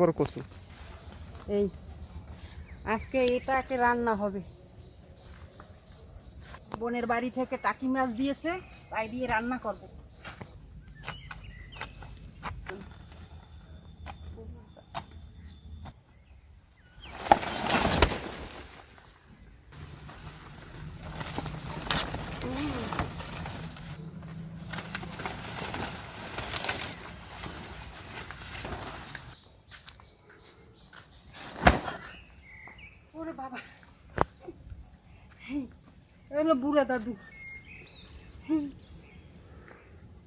বড় কচু এই, আজকে এটা এটাকে রান্না হবে। বোনের বাড়ি থেকে টাকি মাছ দিয়েছে, তাই দিয়ে রান্না করব। হলো বুড়া দাদু।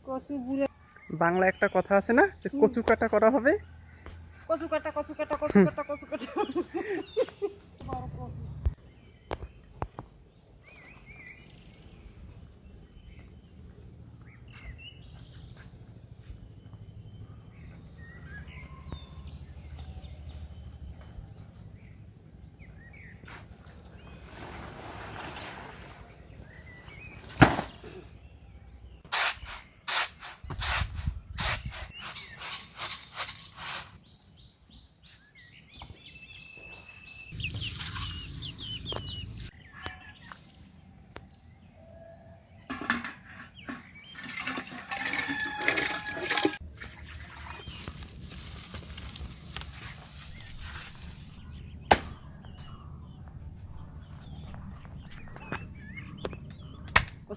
কচু বুড়া। বাংলা একটা কথা আছে না যে কচু কাটা করা হবে। কচু কাটা কচু কাটা কচু কাটা কচু। কাটা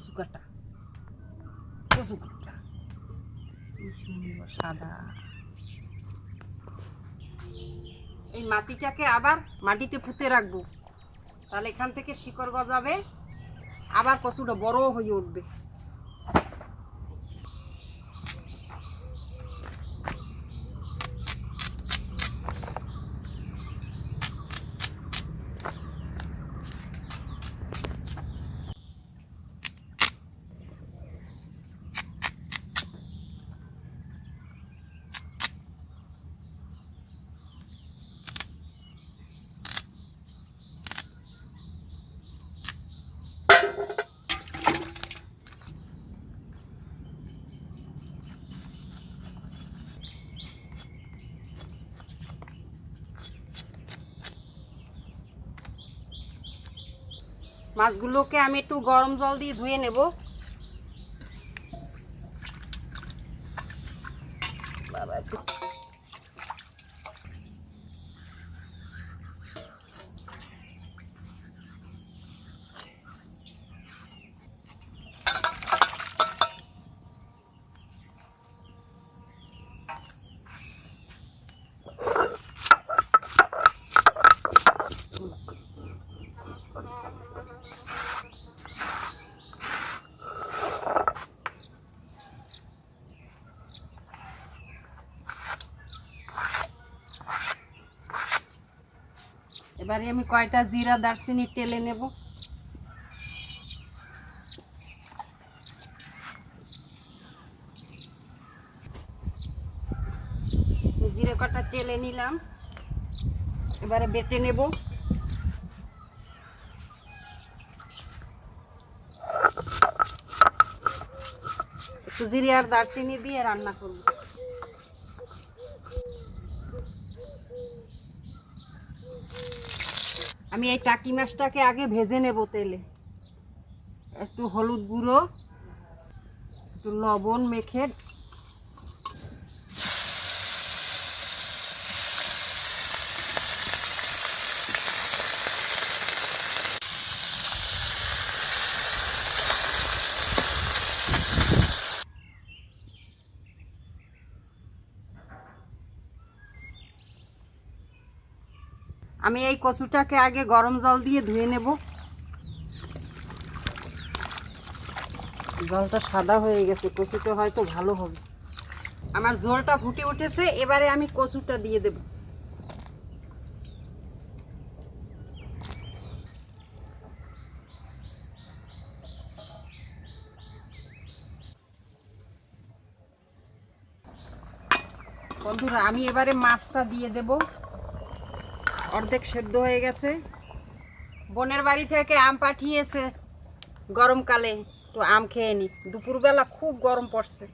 কচু কচু কাটা কি সুন্দর সাদা। এই মাটিটাকে আবার মাটিতে পুঁতে রাখব। তাহলে এখান থেকে শিকড় গজাবে, আবার কচুটা বড় হয়ে উঠবে। মাছগুলোকে আমি একটু গরম জল দিয়ে ধুয়ে নেব। এবারে আমি কয়টা জিরা দারচিনি টেলে নেব? জিরে কটা টেলে নিলাম। এবারে বেটে নেব। জিরে আর দারচিনি দিয়ে রান্না করব। আমি এই টাকি মাছটাকে আগে ভেজে নেব তেলে। একটু হলুদ গুঁড়ো একটু লবণ মেখে আমি এই কচুটাকে আগে গরম জল দিয়ে ধুয়ে নেব। জলটা সাদা হয়ে গেছে, কচুটা হয়তো ভালো হবে। আমার জলটা ফুটে উঠেছে, এবারে আমি কচুটা দিয়ে দেব। বন্ধুরা, আমি এবারে মাছটা দিয়ে দেব। অর্ধেক সেদ্ধ হয়ে গেছে। বোনের বাড়ি থেকে আম পাঠিয়েছে গরমকালে একটু আম খেয়ে নি। দুপুরবেলা খুব গরম পড়ছে।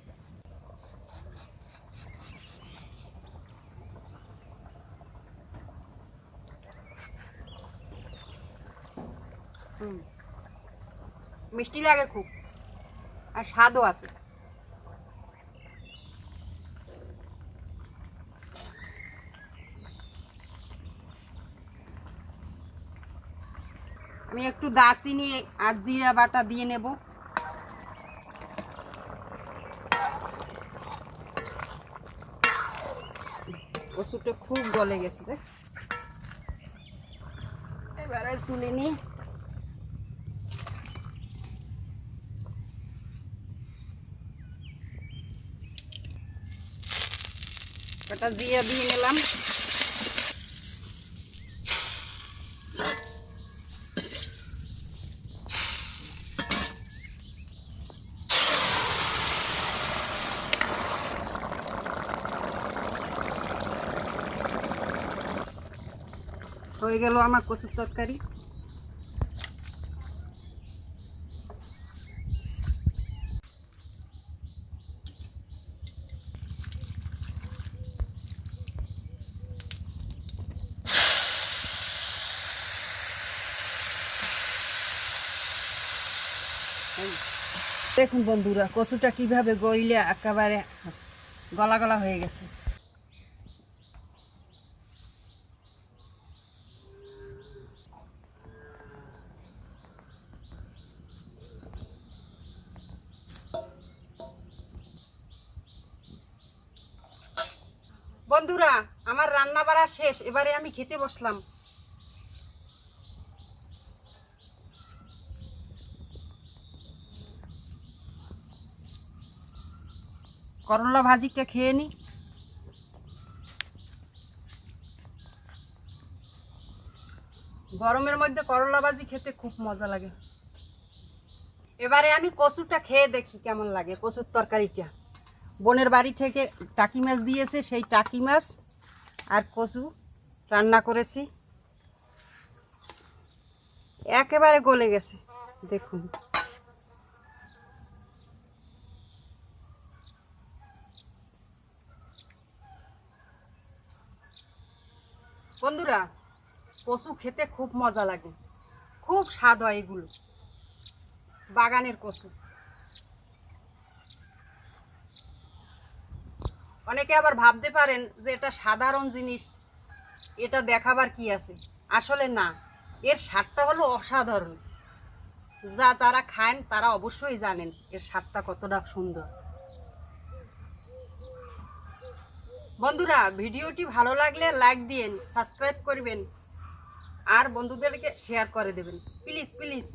মিষ্টি লাগে খুব। আর স্বাদও আছে। আমি একটু দারচিনি আর জিরা বাটা দিয়ে নেব। কচুটা খুব গলে গেছে দেখ এবারে তুলে নিই। কটা দিয়ে দিয়ে নিলাম। হয়ে গেল আমার কচুর তরকারি। দেখুন বন্ধুরা, কচুটা কীভাবে গইলে একেবারে গলা গলা হয়ে গেছে। বন্ধুরা, আমার রান্না বাড়া শেষ, এবারে আমি খেতে বসলাম। করলা ভাজিটা খেয়ে নি। গরমের মধ্যে করলা ভাজি খেতে খুব মজা লাগে। এবারে আমি কচুটা খেয়ে দেখি কেমন লাগে, কচুর তরকারিটা। বোনের বাড়ি থেকে টাকি মাছ দিয়েছে, সেই টাকি মাছ আর কচু রান্না করেছি। একেবারে গলে গেছে, দেখুন। বন্ধুরা, কচু খেতে খুব মজা লাগে। খুব স্বাদ হয় এগুলো, বাগানের কচু। অনেকে আবার ভাবতে পারেন যে এটা সাধারণ জিনিস, এটা দেখাবার কি আছে? আসলে না, এর স্বাদটা হলো অসাধারণ। যা যারা খান তারা অবশ্যই জানেন এর স্বাদটা কতটা সুন্দর। বন্ধুরা, ভিডিওটি ভালো লাগলে লাইক দিন সাবস্ক্রাইব করবেন, আর বন্ধুদেরকে শেয়ার করে দেবেন। Please please.